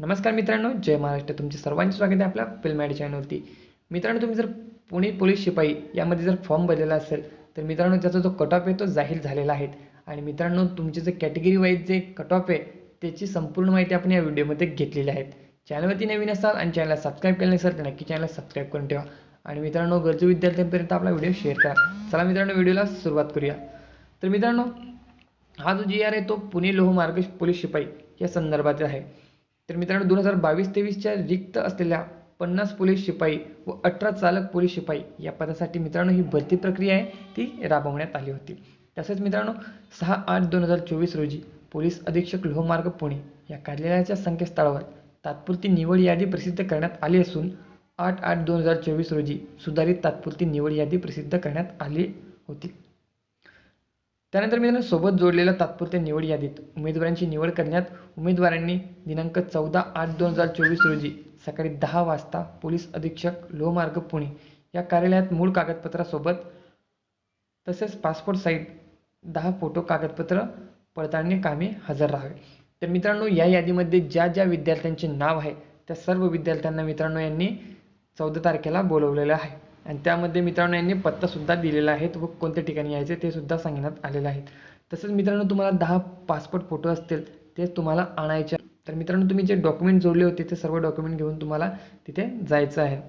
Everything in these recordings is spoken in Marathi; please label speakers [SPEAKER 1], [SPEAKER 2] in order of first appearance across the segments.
[SPEAKER 1] नमस्कार मित्रांनो जय महाराष्ट्र. तुमचे सर्वांचे स्वागत आहे आपल्या फिल्मॅड चॅनलवरती मित्रांनो तुम्ही जर पुणे पोलीस शिपाई यामध्ये जर फॉर्म भरलेला असेल तर मित्रांनो त्याचा जो कट ऑफ आहे तो जाहीर झालेला आहे. आणि मित्रांनो तुमचे जे कॅटेगरी वाईज जे कट ऑफ आहे त्याची संपूर्ण माहिती आपण या व्हिडिओमध्ये घेतलेली आहे. चॅनलवरती नवीन असाल आणि चॅनलला सबस्क्राईब केलं नसेल तर नक्की चॅनलला सबस्क्राईब करून ठेवा. आणि मित्रांनो गरजू विद्यार्थ्यांपर्यंत आपला व्हिडिओ शेअर करा. चला मित्रांनो व्हिडिओला सुरुवात करूया. तर मित्रांनो हा जो जी आर आहे तो पुणे लोहमार्ग पोलीस शिपाई या संदर्भातील आहे. तर मित्रांनो दोन हजार बावीस तेवीसच्या रिक्त असलेल्या पन्नास पोलीस शिपाई व अठरा चालक पोलीस शिपाई या पदासाठी मित्रांनो ही भरती प्रक्रिया आहे ती राबवण्यात आली होती. तसेच मित्रांनो सहा आठ दोन हजार चोवीस रोजी पोलीस अधीक्षक लोहमार्ग पुणे या कार्यालयाच्या संकेतस्थळावर तात्पुरती निवड यादी प्रसिद्ध करण्यात आली असून आठ आठ दोन हजार चोवीस रोजी सुधारित तात्पुरती निवड यादी प्रसिद्ध करण्यात आली होती. त्यानंतर मित्रांनो सोबत जोडलेल्या तात्पुरत्या निवड यादीत उमेदवारांची निवड करण्यात उमेदवारांनी दिनांक चौदा आठ दोन हजार चोवीस रोजी सकाळी दहा वाजता पोलीस अधीक्षक लोहमार्ग पुणे या कार्यालयात मूळ कागदपत्रासोबत तसेच पासपोर्ट साईट दहा फोटो कागदपत्र पडताळणी कामे हजर राहावे. तर मित्रांनो या यादीमध्ये ज्या ज्या विद्यार्थ्यांचे नाव आहे त्या सर्व विद्यार्थ्यांना मित्रांनो यांनी चौदा तारखेला बोलवलेलं आहे. आणि त्यामध्ये मित्रांनो यांनी पत्तासुद्धा दिलेला आहे. व कोणत्या ठिकाणी यायचे ते सुद्धा सांगण्यात आलेलं आहे. तसंच मित्रांनो तुम्हाला दहा पासपोर्ट फोटो असतील ते तुम्हाला आणायचे तर मित्रांनो तुम्ही जे डॉक्युमेंट जोडले होते ते सर्व डॉक्युमेंट घेऊन तुम्हाला तिथे जायचं आहे.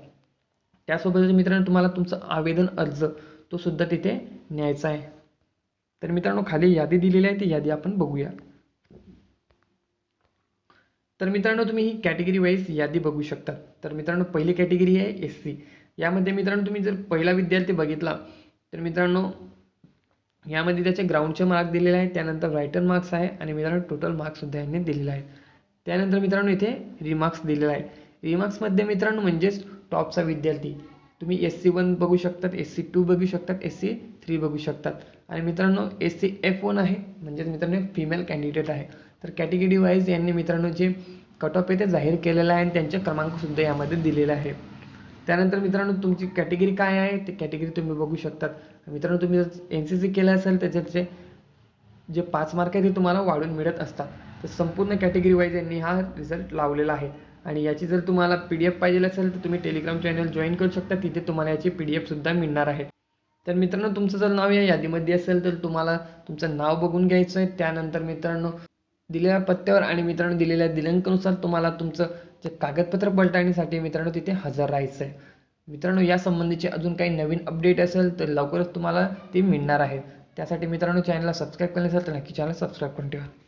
[SPEAKER 1] त्यासोबतच मित्रांनो तुम्हाला तुमचं आवेदन अर्ज तो सुद्धा तिथे न्यायचा आहे. तर मित्रांनो खाली यादी दिलेली आहे ती यादी आपण बघूया. तर मित्रांनो तुम्ही ही कॅटेगरी वाईज यादी बघू शकता. तर मित्रांनो पहिली कॅटेगरी आहे एस सी यामध्ये मित्रांनो तुम्ही जर पहिला विद्यार्थी बघितला तर मित्रांनो यामध्ये त्याचे ग्राउंडचे मार्क दिलेले आहेत त्यानंतर रायटर मार्क्स आहे आणि मित्रांनो टोटल मार्क्ससुद्धा यांनी दिलेले आहेत. त्यानंतर मित्रांनो इथे रिमार्क्स दिलेला आहे रिमार्क्समध्ये मित्रांनो म्हणजेच टॉपचा विद्यार्थी. तुम्ही एस सी वन बघू शकतात एस सी टू बघू शकतात एस सी थ्री बघू शकतात. आणि मित्रांनो एस सी एफ वन आहे म्हणजेच मित्रांनो फिमेल कॅन्डिडेट आहे. तर कॅटेगरी वाईज यांनी मित्रांनो जे कट ऑफ आहे ते जाहीर केलेलं आहे आणि त्यांचे क्रमांकसुद्धा यामध्ये दिलेले आहे. त्यानंतर मित्रांनो तुमची कॅटेगरी काय आहे? ते कॅटेगरी तुम्ही बघू शकतात. मित्रांनो तुम्ही जर एन सी सी केलं असेल त्याच्याचे जे पाच मार्क आहे ते तुम्हाला वाढून मिळत असतात. तर संपूर्ण कॅटेगरी वाईज यांनी हा रिझल्ट लावलेला आहे. आणि याची जर तुम्हाला पी डी एफ पाहिजे असेल तर तुम्ही टेलिग्राम चॅनल जॉईन करू शकता. तिथे तुम्हाला याची पी डी एफसुद्धा मिळणार आहे. तर मित्रांनो तुमचं जर नाव या यादीमध्ये असेल तर तुम्हाला तुमचं नाव बघून घ्यायचं आहे. त्यानंतर मित्रांनो दिलेल्या पत्त्यावर आणि मित्रांनो दिलेल्या दिनांकानुसार तुम्हाला तुमचं जे कागदपत्र पडताळणीसाठी मित्रांनो तिथे हजर राहायचं आहे मित्रांनो या संबंधीचे अजून काही नवीन अपडेट असेल तर लवकरच तुम्हाला ते मिळणार आहे. त्यासाठी मित्रांनो चॅनलला सबस्क्राईब केलं नसेल तर नक्की चॅनल सबस्क्राईब करून ठेवा.